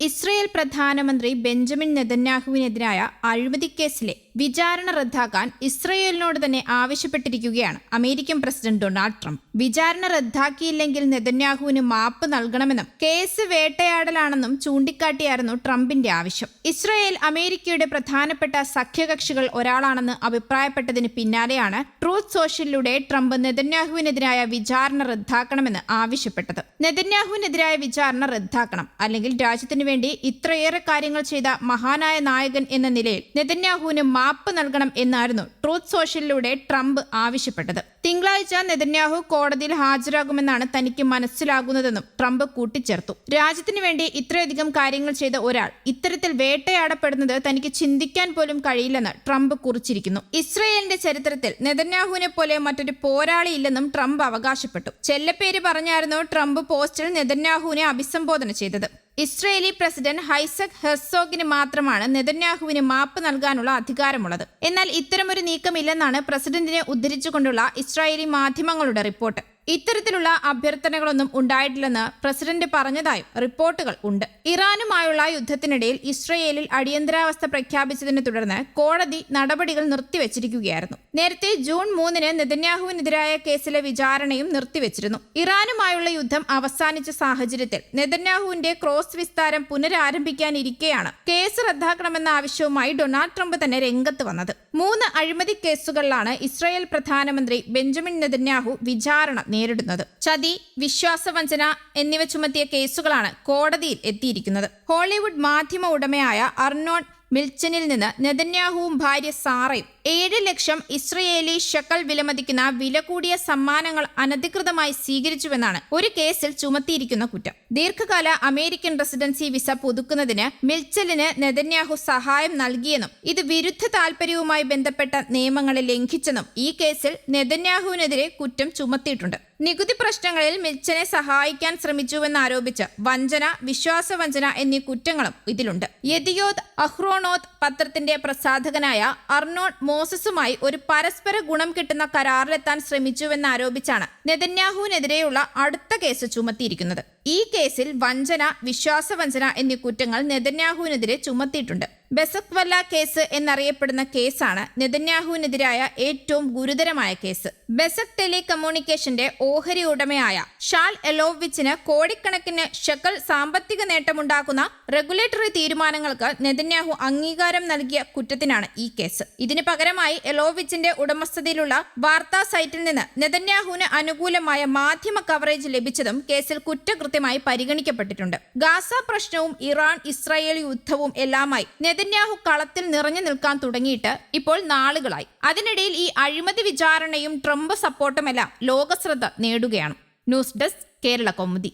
Israel പ്രധാനമന്ത്രി Benjamin നെതന്യാഹുവിനെതിരായ അഴിമതിക്കേസിലെ വിചാരണ റദ്ദാക്കാൻ ഇസ്രയേലിനോട് തന്നെ ആവശ്യപ്പെട്ടിരിക്കുകയാണ് അമേരിക്കൻ പ്രസിഡന്റ് ഡൊണാൾഡ് ട്രംപ്. വിചാരണ റദ്ദാക്കിയില്ലെങ്കിൽ നെതന്യാഹുവിന് മാപ്പ് നൽകണമെന്നും കേസ് വേട്ടയാടലാണെന്നും ചൂണ്ടിക്കാട്ടിയായിരുന്നു ട്രംപിന്റെ ആവശ്യം. ഇസ്രയേൽ അമേരിക്കയുടെ പ്രധാനപ്പെട്ട സഖ്യകക്ഷികൾ ഒരാളാണെന്ന് അഭിപ്രായപ്പെട്ടതിന് പിന്നാലെയാണ് ട്രൂത്ത് സോഷ്യലിലൂടെ ട്രംപ് നെതന്യാഹുവിനെതിരായ വിചാരണ റദ്ദാക്കണമെന്ന് ആവശ്യപ്പെട്ടത്. നെതന്യാഹുവിനെതിരായ വിചാരണ റദ്ദാക്കണം അല്ലെങ്കിൽ രാജ്യത്തിനുവേണ്ടി ഇത്രയേറെ കാര്യങ്ങൾ ചെയ്ത മഹാനായ നായകൻ എന്ന നിലയിൽ നെതന്യാഹുവിന് മാപ്പ് നൽകണം എന്നായിരുന്നു ട്രൂത്ത് സോഷ്യലിലൂടെ ട്രംപ് ആവശ്യപ്പെട്ടത്. തിങ്കളാഴ്ച നെതന്യാഹു കോടതിയിൽ ഹാജരാകുമെന്നാണ് തനിക്ക് മനസ്സിലാകുന്നതെന്നും ട്രംപ് കൂട്ടിച്ചേർത്തു. രാജ്യത്തിന് വേണ്ടി ഇത്രയധികം കാര്യങ്ങൾ ചെയ്ത ഒരാൾ ഇത്തരത്തിൽ വേട്ടയാടപ്പെടുന്നത് തനിക്ക് ചിന്തിക്കാൻ പോലും കഴിയില്ലെന്ന് ട്രംപ് കുറിച്ചിരിക്കുന്നു. ഇസ്രയേലിന്റെ ചരിത്രത്തിൽ നെതന്യാഹുവിനെ പോലെ മറ്റൊരു പോരാളി ഇല്ലെന്നും ട്രംപ് അവകാശപ്പെട്ടു. ചെല്ലപ്പേര് പറഞ്ഞായിരുന്നു ട്രംപ് പോസ്റ്റിൽ നെതന്യാഹുവിനെ അഭിസംബോധന ചെയ്തത്. ഇസ്രയേലി പ്രസിഡന്റ് ഹൈസക് ഹെർസോഗിന് മാത്രമാണ് നെതന്യാഹുവിന് മാപ്പ് നൽകാനുള്ള അധികാരമുള്ളത്. എന്നാൽ ഇത്തരമൊരു നീക്കമില്ലെന്നാണ് പ്രസിഡന്റിനെ ഉദ്ധരിച്ചുകൊണ്ടുള്ള ഇസ്രായേലി മാധ്യമങ്ങളുടെ റിപ്പോർട്ട്. ഇത്തരത്തിലുള്ള അഭ്യർത്ഥനകളൊന്നും ഉണ്ടായിട്ടില്ലെന്ന് പ്രസിഡന്റ് പറഞ്ഞതായും റിപ്പോർട്ടുകൾ ഉണ്ട്. ഇറാനുമായുള്ള യുദ്ധത്തിനിടയിൽ ഇസ്രയേലിൽ അടിയന്തരാവസ്ഥ പ്രഖ്യാപിച്ചതിനെ തുടർന്ന് കോടതി നടപടികൾ നിർത്തിവച്ചിരിക്കുകയായിരുന്നു. നേരത്തെ ജൂൺ മൂന്നിന് നെതന്യാഹുവിനെതിരായ കേസിലെ വിചാരണയും നിർത്തിവച്ചിരുന്നു. ഇറാനുമായുള്ള യുദ്ധം അവസാനിച്ച സാഹചര്യത്തിൽ നെതന്യാഹുവിന്റെ ക്രോസ് വിസ്താരം പുനരാരംഭിക്കാനിരിക്കെയാണ് കേസ് റദ്ദാക്കണമെന്ന ആവശ്യവുമായി ഡൊണാൾഡ് ട്രംപ് തന്നെ രംഗത്ത് വന്നത്. മൂന്ന് അഴിമതി കേസുകളിലാണ് ഇസ്രായേൽ പ്രധാനമന്ത്രി ബെഞ്ചമിൻ നെതന്യാഹു വിചാരണ നേരിടുന്നത്. ചതി വിശ്വാസവഞ്ചന എന്നിവ ചുമത്തിയ കേസുകളാണ് കോടതിയിൽ എത്തിയിരിക്കുന്നത്. ഹോളിവുഡ് മാധ്യമ ഉടമയായ അർണോൺ മിൽച്ചനിൽ നിന്ന് നെതന്യാഹുവും ഭാര്യ സാറയും ഏഴ് ലക്ഷം ഇസ്രയേലി ഷക്കൽ വിലമതിക്കുന്ന വില കൂടിയ സമ്മാനങ്ങൾ അനധികൃതമായി സ്വീകരിച്ചുവെന്നാണ് ഒരു കേസിൽ ചുമത്തിയിരിക്കുന്ന കുറ്റം. ദീർഘകാല അമേരിക്കൻ റെസിഡൻസി വിസ പുതുക്കുന്നതിന് മിൽച്ചലിന് നെതന്യാഹു സഹായം നൽകിയെന്നും ഇത് വിരുദ്ധ താൽപര്യവുമായി ബന്ധപ്പെട്ട നിയമങ്ങളെ ലംഘിച്ചെന്നും ഈ കേസിൽ നെതന്യാഹുവിനെതിരെ കുറ്റം ചുമത്തിയിട്ടുണ്ട്. നികുതി പ്രശ്നങ്ങളിൽ മിൽച്ചനെ സഹായിക്കാൻ ശ്രമിച്ചുവെന്നാരോപിച്ച് വഞ്ചന വിശ്വാസവഞ്ചന എന്നീ കുറ്റങ്ങളും ഇതിലുണ്ട്. യദിയോത് അഹ്റോണോത് പത്രത്തിന്റെ പ്രസാധകനായ അർണോൺ മോസസുമായി ഒരു പരസ്പര ഗുണം കിട്ടുന്ന കരാറിലെത്താൻ ശ്രമിച്ചുവെന്നാരോപിച്ചാണ് നെതന്യാഹുവിനെതിരെയുള്ള അടുത്ത കേസ് ചുമത്തിയിരിക്കുന്നത്. ഈ കേസിൽ വഞ്ചന വിശ്വാസവഞ്ചന എന്നീ കുറ്റങ്ങൾ നെതന്യാഹുവിനെതിരെ ചുമത്തിയിട്ടുണ്ട്. ബെസക്വല്ല കേസ് എന്നറിയപ്പെടുന്ന കേസാണ് നെതന്യാഹുവിനെതിരായ ഏറ്റവും ഗുരുതരമായ കേസ്. ബെസക് ടെലികമ്മ്യൂണിക്കേഷന്റെ ഓഹരി ഉടമയായ ഷാൾ എലോവിച്ചിന് കോടിക്കണക്കിന് ഷെക്കൽ സാമ്പത്തിക നേട്ടമുണ്ടാക്കുന്ന റെഗുലേറ്ററി തീരുമാനങ്ങൾക്ക് നെതന്യാഹു അംഗീകാരം നൽകിയ കുറ്റത്തിനാണ് ഈ കേസ്. ഇതിന് പകരമായി എലോവിച്ചിന്റെ ഉടമസ്ഥതയിലുള്ള വാർത്താ സൈറ്റിൽ നിന്ന് നെതന്യാഹുവിന് അനുകൂലമായ മാധ്യമ കവറേജ് ലഭിച്ചതും കേസിൽ കുറ്റകൃത്യമായി പരിഗണിക്കപ്പെട്ടിട്ടുണ്ട്. ഗാസ പ്രശ്നവും ഇറാൻ ഇസ്രായേൽ യുദ്ധവും എല്ലാമായി നെതന്യാഹു കളത്തിൽ നിറഞ്ഞു നിൽക്കാൻ തുടങ്ങിയിട്ട് ഇപ്പോൾ നാളുകളായി. അതിനിടയിൽ ഈ അഴിമതി വിചാരണയും ട്രംപ് സപ്പോർട്ടുമെല്ലാം ലോകശ്രദ്ധ നേടുകയാണ്. News desk Kerala Kaumudi.